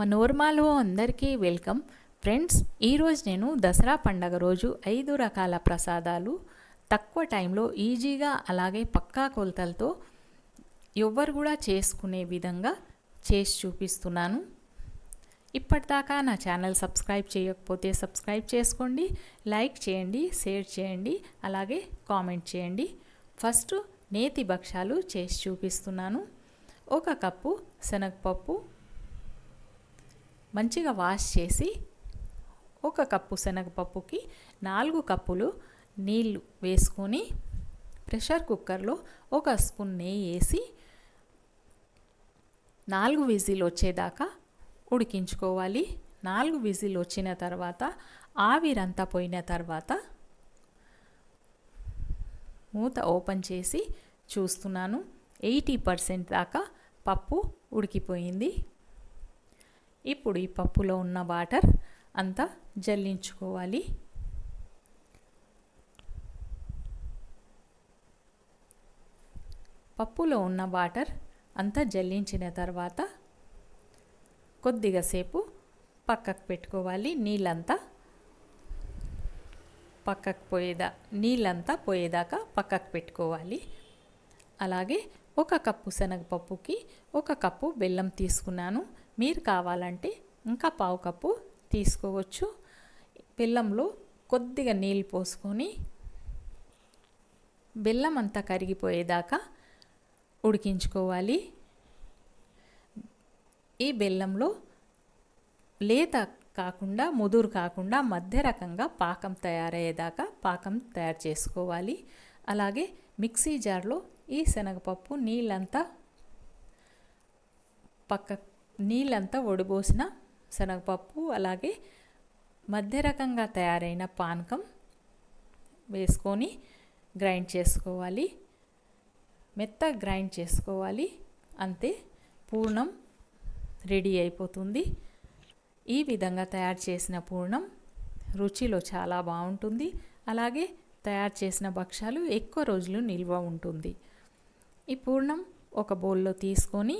మనోర్మాలో అందరికీ welcome. Friends ఈరోజు నేను దసరా పండగ రోజు ఐదు రకాల ప్రసాదాలు. తక్కువ టైంలో ఈజీగా అలాగే పక్కా కొలతలతో ఎవ్వరు కూడా చేసుకునే విధంగా చేసి చూపిస్తున్నాను. ఇప్పటిదాకా నా ఛానల్ సబ్స్క్రైబ్ చేయకపోతే సబ్స్క్రైబ్ చేసుకోండి లైక్ చేయండి షేర్ చేయండి అలాగే కామెంట్ చేయండి. ఫస్ట్ నేతి భక్ష్యాలు చేసి చూపిస్తున్నాను. ఒక కప్పు శనగపప్పు మంచిగా వాష్ చేసి ఒక కప్పు శనగపప్పుకి నాలుగు కప్పులు నీళ్ళు వేసుకొని ప్రెషర్ కుక్కర్లో ఒక స్పూన్ నెయ్యి వేసి నాలుగు విజిల్ వచ్చేదాకా ఉడికించుకోవాలి. నాలుగు విజిల్ వచ్చిన తర్వాత ఆవిరంతా పోయిన తర్వాత మూత ఓపెన్ చేసి చూస్తున్నాను. ఎయిటీ పర్సెంట్ దాకా పప్పు ఉడికిపోయింది. ఇప్పుడు ఈ పప్పులో ఉన్న వాటర్ అంతా జల్లించుకోవాలి. పప్పులో ఉన్న వాటర్ అంతా జల్లించిన తర్వాత కొద్దిగా సేపు పక్కకు పెట్టుకోవాలి. నీళ్ళంతా పక్కకు పోయేదా నీళ్ళంతా పోయేదాకా పక్కకు పెట్టుకోవాలి. అలాగే ఒక కప్పు శనగపప్పుకి ఒక కప్పు బెల్లం తీసుకున్నాను. మీరు కావాలంటే ఇంకా పావు కప్పు తీసుకోవచ్చు. బెల్లంలో కొద్దిగా నీళ్ళు పోసుకొని బెల్లం అంతా కరిగిపోయేదాకా ఉడికించుకోవాలి. ఈ బెల్లంలో లేత కాకుండా ముదురు కాకుండా మధ్య రకంగా పాకం తయారయ్యేదాకా పాకం తయారు చేసుకోవాలి. అలాగే మిక్సీ జార్లో ఈ శనగపప్పు నీళ్ళంతా పక్క నీళ్ళంతా ఒడిపోసిన శనగపప్పు అలాగే మధ్య రకంగా తయారైన పానకం వేసుకొని గ్రైండ్ చేసుకోవాలి. మెత్త గ్రైండ్ చేసుకోవాలి. అంతే పూర్ణం రెడీ అయిపోతుంది. ఈ విధంగా తయారు చేసిన పూర్ణం రుచిలో చాలా బాగుంటుంది. అలాగే తయారు చేసిన భక్ష్యాలు ఎక్కువ రోజులు నిల్వ ఉంటుంది. ఈ పూర్ణం ఒక బౌల్లో తీసుకొని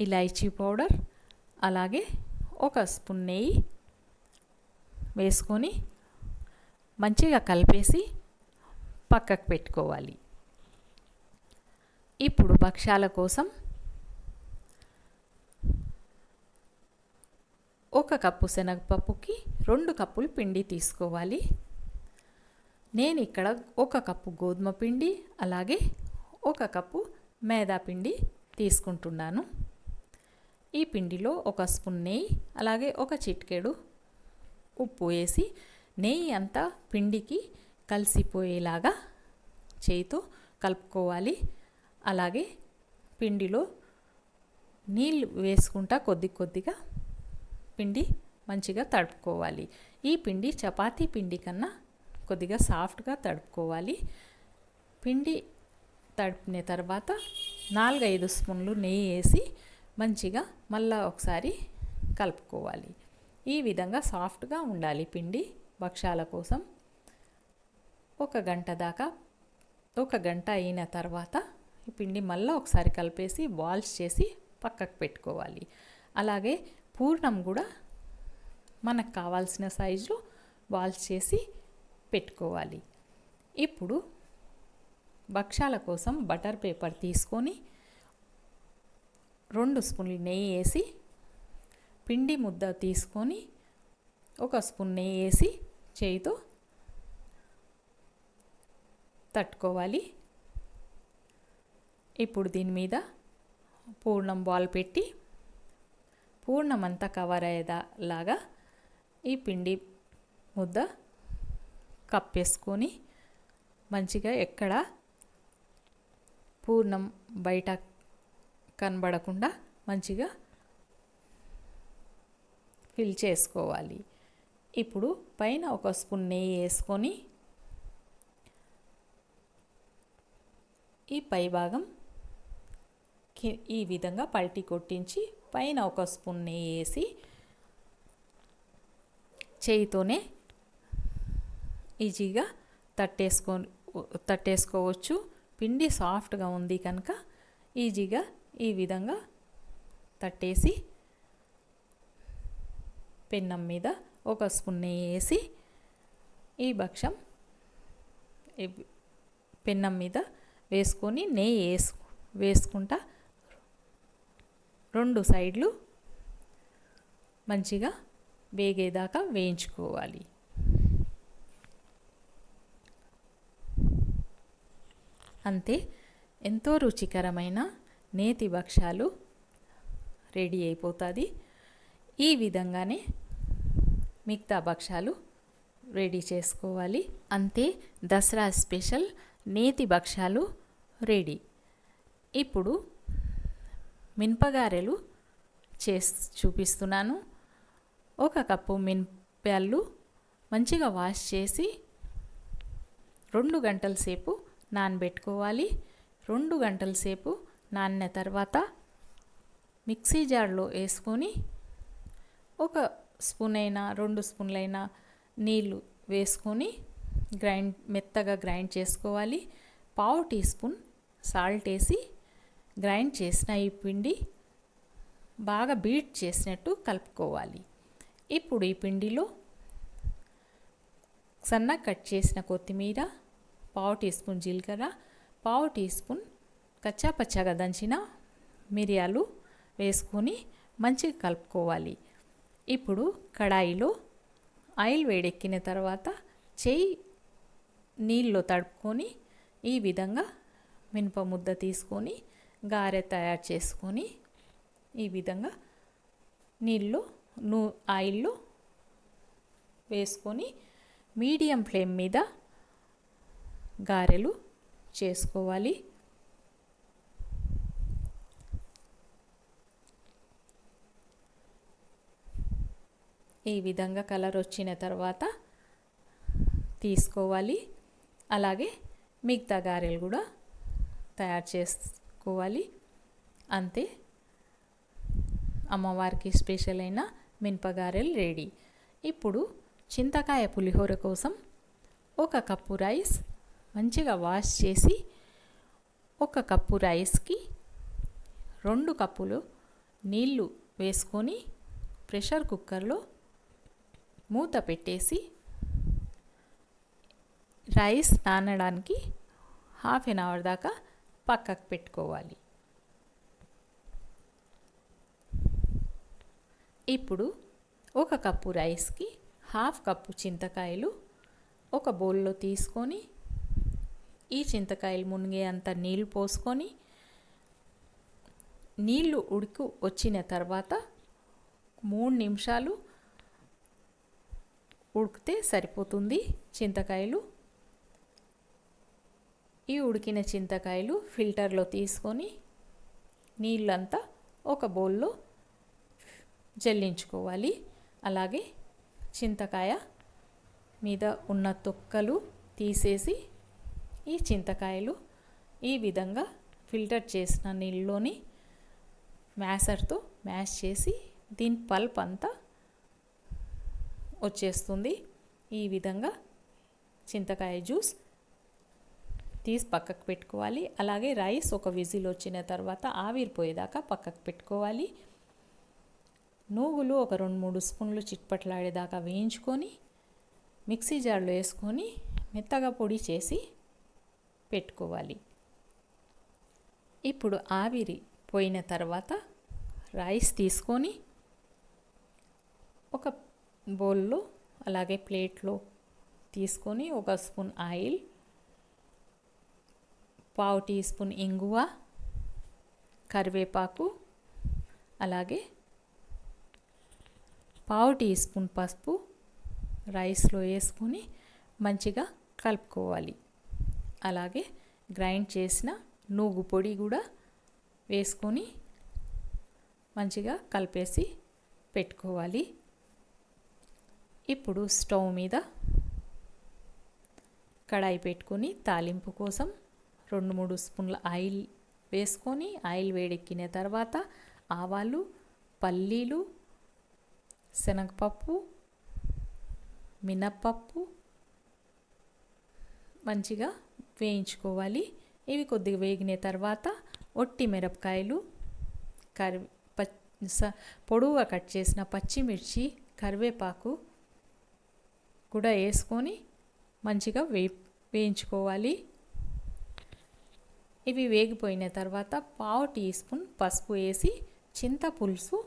ఇలాచీ పౌడర్ అలాగే ఒక స్పూన్ నెయ్యి వేసుకొని మంచిగా కలిపేసి పక్కకు పెట్టుకోవాలి. ఇప్పుడు భక్ష్యాల కోసం ఒక కప్పు శనగపప్పుకి రెండు కప్పులు పిండి తీసుకోవాలి. నేను ఇక్కడ ఒక కప్పు గోధుమ పిండి అలాగే ఒక కప్పు మైదా పిండి తీసుకుంటున్నాను. ఈ పిండిలో ఒక స్పూన్ నెయ్యి అలాగే ఒక చిట్కేడు ఉప్పు వేసి నెయ్యి అంతా పిండికి కలిసిపోయేలాగా చేయితో కలుపుకోవాలి. అలాగే పిండిలో నీళ్ళు వేసుకుంటా కొద్ది కొద్దిగా పిండి మంచిగా తడుపుకోవాలి. ఈ పిండి చపాతీ పిండి కన్నా కొద్దిగా సాఫ్ట్గా తడుపుకోవాలి. పిండి తడిపిన తర్వాత నాలుగైదు స్పూన్లు నెయ్యి వేసి మంచిగా మళ్ళా ఒకసారి కలుపుకోవాలి. ఈ విధంగా సాఫ్ట్గా ఉండాలి పిండి భక్ష్యాల కోసం. ఒక గంట దాకా ఒక గంట అయిన తర్వాత ఈ పిండి మళ్ళీ ఒకసారి కలిపేసి బాల్స్ చేసి పక్కకు పెట్టుకోవాలి. అలాగే పూర్ణం కూడా మనకు కావాల్సిన సైజులో బాల్స్ చేసి పెట్టుకోవాలి. ఇప్పుడు భక్ష్యాల కోసం బటర్ పేపర్ తీసుకొని రెండు స్పూన్లు నెయ్యి వేసి పిండి ముద్ద తీసుకొని ఒక స్పూన్ నెయ్యి వేసి చేయితో తట్టుకోవాలి. ఇప్పుడు దీని మీద పూర్ణం బాల్ పెట్టి పూర్ణం అంతా కవర్ అయ్యేలాగా ఈ పిండి ముద్ద కప్పేసుకొని మంచిగా ఎక్కడ పూర్ణం బయట కనబడకుండా మంచిగా ఫిల్ చేసుకోవాలి. ఇప్పుడు పైన ఒక స్పూన్ నెయ్యి వేసుకొని ఈ పై భాగం ఈ విధంగా పల్టీ కొట్టించి పైన ఒక స్పూన్ నెయ్యి వేసి చేయితోనే ఈజీగా తట్టేసుకో తట్టేసుకోవచ్చు. పిండి సాఫ్ట్గా ఉంది కనుక ఈజీగా ఈ విధంగా తట్టేసి పెన్నం మీద ఒక స్పూన్ నెయ్యి వేసి ఈ భక్ష్యం పెన్నం మీద వేసుకొని నెయ్యి వేసు వేసుకుంటా రెండు సైడ్లు మంచిగా వేగేదాకా వేయించుకోవాలి. అంతే. ఎంతో రుచికరమైన నేతి భక్ష్యాలు రెడీ అయిపోతుంది. ఈ విధంగానే మిగతా భక్ష్యాలు రెడీ చేసుకోవాలి. అంతే దసరా స్పెషల్ నేతి భక్ష్యాలు రెడీ. ఇప్పుడు మినపగారెలు చేసి చూపిస్తున్నాను. ఒక కప్పు మినపాలు మంచిగా వాష్ చేసి రెండు గంటల సేపు నానబెట్టుకోవాలి. రెండు గంటల సేపు నానిన తర్వాత మిక్సీ జార్లో వేసుకొని ఒక స్పూన్ అయినా రెండు స్పూన్లైనా నీళ్ళు వేసుకొని గ్రైండ్ మెత్తగా గ్రైండ్ చేసుకోవాలి. పావు టీ స్పూన్ సాల్ట్ వేసి గ్రైండ్ చేసిన ఈ పిండి బాగా బీట్ చేసినట్టు కలుపుకోవాలి. ఇప్పుడు ఈ పిండిలో సన్న కట్ చేసిన కొత్తిమీర పావు టీ స్పూన్ జీలకర్ర పావు టీ స్పూన్ కచ్చా పచ్చగా దంచిన మిరియాలు వేసుకొని మంచిగా కలుపుకోవాలి. ఇప్పుడు కడాయిలో ఆయిల్ వేడెక్కిన తర్వాత చేయి నీళ్ళలో తడుపుకొని ఈ విధంగా మినప ముద్ద తీసుకొని గారె తయారు చేసుకొని ఈ విధంగా నీళ్ళు నూ ఆయిల్లో వేసుకొని మీడియం ఫ్లేమ్ మీద గారెలు చేసుకోవాలి. ఈ విధంగా కలర్ వచ్చిన తర్వాత తీసుకోవాలి. అలాగే మిగతా గారెలు కూడా తయారు చేసుకోవాలి. అంతే. అమ్మవారికి స్పెషల్ అయిన మినపగారెలు రెడీ. ఇప్పుడు చింతకాయ పులిహోర కోసం ఒక కప్పు రైస్ మంచిగా వాష్ చేసి ఒక కప్పు రైస్కి రెండు కప్పులు నీళ్ళు వేసుకొని ప్రెషర్ కుక్కర్లో మూత పెట్టేసి రైస్ నానడానికి హాఫ్ ఎన్ అవర్ దాకా పక్కకు పెట్టుకోవాలి. ఇప్పుడు ఒక కప్పు రైస్కి హాఫ్ కప్పు చింతకాయలు ఒక బౌల్లో తీసుకొని ఈ చింతకాయలు మునిగే అంత నీళ్ళు పోసుకొని నీళ్ళు ఉడుకు వచ్చిన తర్వాత మూడు నిమిషాలు ఉడికితే సరిపోతుంది చింతకాయలు. ఈ ఉడికిన చింతకాయలు ఫిల్టర్లో తీసుకొని నీళ్ళంతా ఒక బౌల్లో జల్లించుకోవాలి. అలాగే చింతకాయ మీద ఉన్న తొక్కలు తీసేసి ఈ చింతకాయలు ఈ విధంగా ఫిల్టర్ చేసిన నీళ్ళలోని మ్యాసర్తో మ్యాష్ చేసి దీని పల్ప్ అంతా వచ్చేస్తుంది. ఈ విధంగా చింతకాయ జ్యూస్ తీసి పక్కకు పెట్టుకోవాలి. అలాగే రైస్ ఒక విజిల్ వచ్చిన తర్వాత ఆవిరిపోయేదాకా పక్కకు పెట్టుకోవాలి. నువ్వులు ఒక రెండు మూడు స్పూన్లు చిట్పట్లాడేదాకా వేయించుకొని మిక్సీ జార్లో వేసుకొని మెత్తగా పొడి చేసి పెట్టుకోవాలి. ఇప్పుడు ఆవిరి పోయిన తర్వాత రైస్ తీసుకొని ఒక బౌల్లో అలాగే ప్లేట్లో తీసుకొని ఒక స్పూన్ ఆయిల్ పావు టీ స్పూన్ ఇంగువ కరివేపాకు అలాగే పావు టీ స్పూన్ పసుపు రైస్లో వేసుకొని మంచిగా కలుపుకోవాలి. అలాగే గ్రైండ్ చేసిన నూగు పొడి కూడా వేసుకొని మంచిగా కలిపేసి పెట్టుకోవాలి. ఇప్పుడు స్టవ్ మీద కడాయి పెట్టుకొని తాలింపు కోసం రెండు మూడు స్పూన్ల ఆయిల్ వేసుకొని ఆయిల్ వేడెక్కిన తర్వాత ఆవాలు పల్లీలు శనగపప్పు మినప్పప్పు మంచిగా వేయించుకోవాలి. ఇవి కొద్దిగా వేగిన తర్వాత ఒట్టి మిరపకాయలు కరి పొడవుగా కట్ చేసిన పచ్చిమిర్చి కరివేపాకు కూడా వేసుకొని మంచిగా వే వేయించుకోవాలి. ఇవి వేగిపోయిన తర్వాత పావు టీ స్పూన్ పసుపు వేసి చింతపులుసు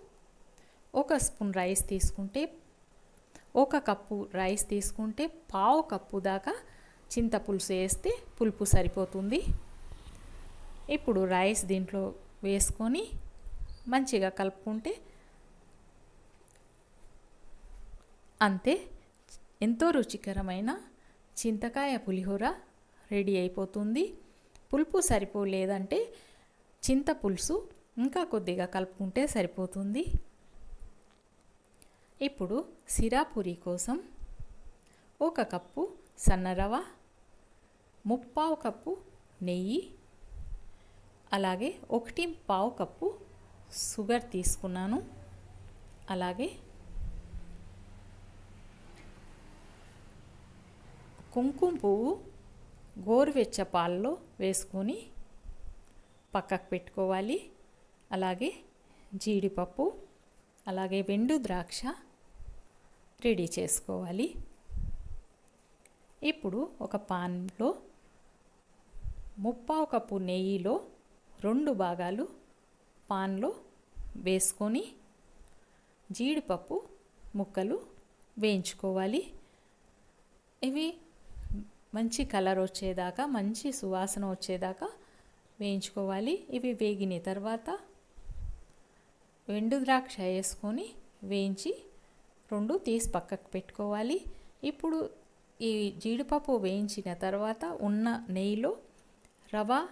ఒక స్పూన్ రైస్ తీసుకుంటే ఒక కప్పు రైస్ తీసుకుంటే పావు కప్పు దాకా చింతపులుసు వేస్తే పులుపు సరిపోతుంది. ఇప్పుడు రైస్ దీంట్లో వేసుకొని మంచిగా కలుపుకుంటే అంతే. ఎంతో రుచికరమైన చింతకాయ పులిహోర రెడీ అయిపోతుంది. పులుపు సరిపోలేదంటే చింతపులుసు ఇంకా కొద్దిగా కలుపుకుంటే సరిపోతుంది. ఇప్పుడు సిరాపూరి కోసం ఒక కప్పు సన్నరవ ముప్పావు కప్పు నెయ్యి అలాగే ఒకటి పావు కప్పు షుగర్ తీసుకున్నాను. అలాగే కుంకుమ పువ్వు గోరువెచ్చ పాలలో వేసుకొని పక్కకు పెట్టుకోవాలి. అలాగే జీడిపప్పు అలాగే వెండు ద్రాక్ష రెడీ చేసుకోవాలి. ఇప్పుడు ఒక పాన్లో ముప్పావు కప్పు నెయ్యిలో రెండు భాగాలు పాన్లో వేసుకొని జీడిపప్పు ముక్కలు వేయించుకోవాలి. ఇవి మంచి కలర్ వచ్చేదాకా మంచి సువాసన వచ్చేదాకా వేయించుకోవాలి. ఇవి వేగిన తర్వాత వెండు ద్రాక్ష వేసుకొని వేయించి రెండు తీసి పక్కకు పెట్టుకోవాలి. ఇప్పుడు ఈ జీడిపప్పు వేయించిన తర్వాత ఉన్న నెయ్యిలో రవ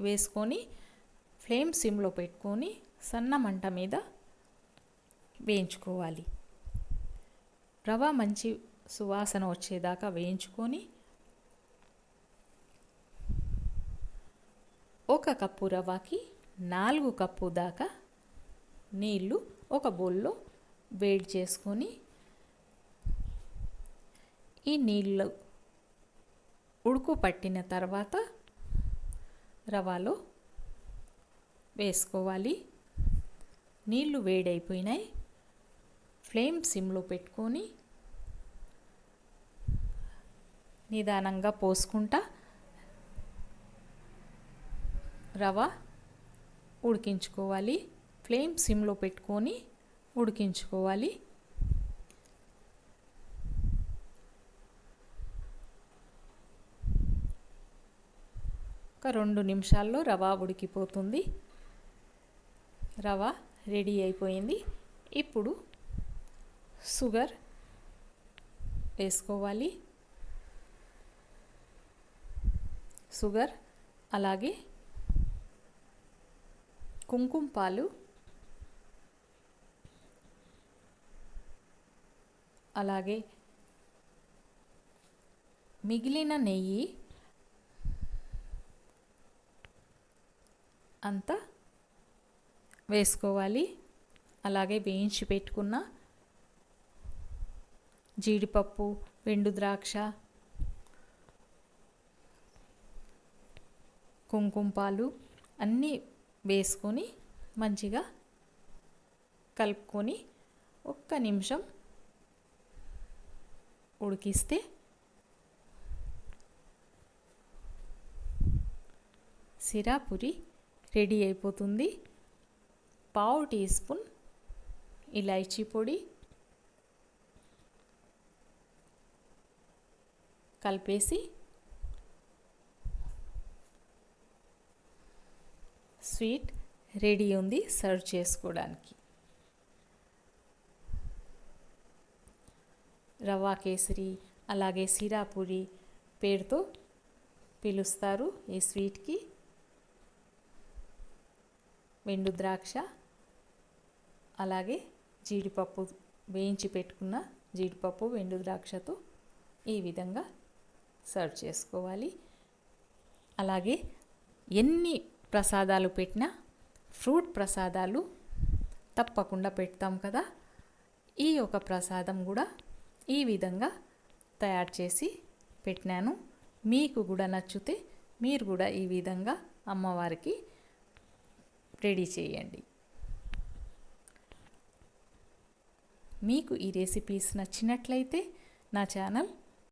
వేసుకొని ఫ్లేమ్ సిమ్లో పెట్టుకొని సన్న మంట మీద వేయించుకోవాలి. రవ మంచి సువాసన వచ్చేదాకా వేయించుకొని ఒక కప్పు రవ్వకి నాలుగు కప్పు దాకా నీళ్ళు ఒక బౌల్లో వేడి చేసుకొని ఈ నీళ్ళు ఉడుకు పట్టిన తర్వాత రవాలో వేసుకోవాలి. నీళ్ళు వేడైపోయినాయి. ఫ్లేమ్ సిమ్లో పెట్టుకొని నిదానంగా పోసుకుంటా. రవ ఉడికించుకోవాలి. ఫ్లేమ్ సిమ్లో పెట్టుకొని ఉడికించుకోవాలి. ఒక రెండు నిమిషాల్లో రవ ఉడికిపోతుంది. రవ రెడీ అయిపోయింది. ఇప్పుడు షుగర్ వేసుకోవాలి. షుగర్ అలాగే కుంకుమ పాలు అలాగే మిగిలిన నెయ్యి అంతా వేసుకోవాలి. అలాగే వేయించి పెట్టుకున్న జీడిపప్పు ఎండు ద్రాక్ష కుంకుమ పాలు అన్నీ వేసుకొని మంచిగా కలుపుకొని ఒక్క నిమిషం ఉడికిస్తే సిరాపురి రెడీ అయిపోతుంది. పావు టీ స్పూన్ ఇలాచీ పొడి కలిపేసి స్వీట్ రెడీ ఉంది సర్వ్ చేసుకోవడానికి. రవా కేసరి అలాగే సిరాపూరి పేరుతో పిలుస్తారు ఈ స్వీట్కి. వెండు ద్రాక్ష అలాగే జీడిపప్పు వేయించి పెట్టుకున్న జీడిపప్పు వెండు ద్రాక్షతో ఈ విధంగా సర్వ్ చేసుకోవాలి. అలాగే ఎన్ని ప్రసాదాలు పెట్టినా ఫ్రూట్ ప్రసాదాలు తప్పకుండా పెడతాం కదా. ఈ యొక్క ప్రసాదం కూడా ఈ విధంగా తయారు చేసి పెట్టినాను. మీకు కూడా నచ్చితే మీరు కూడా ఈ విధంగా అమ్మవారికి రెడీ చేయండి. మీకు ఈ రెసిపీస్ నచ్చినట్లయితే నా ఛానల్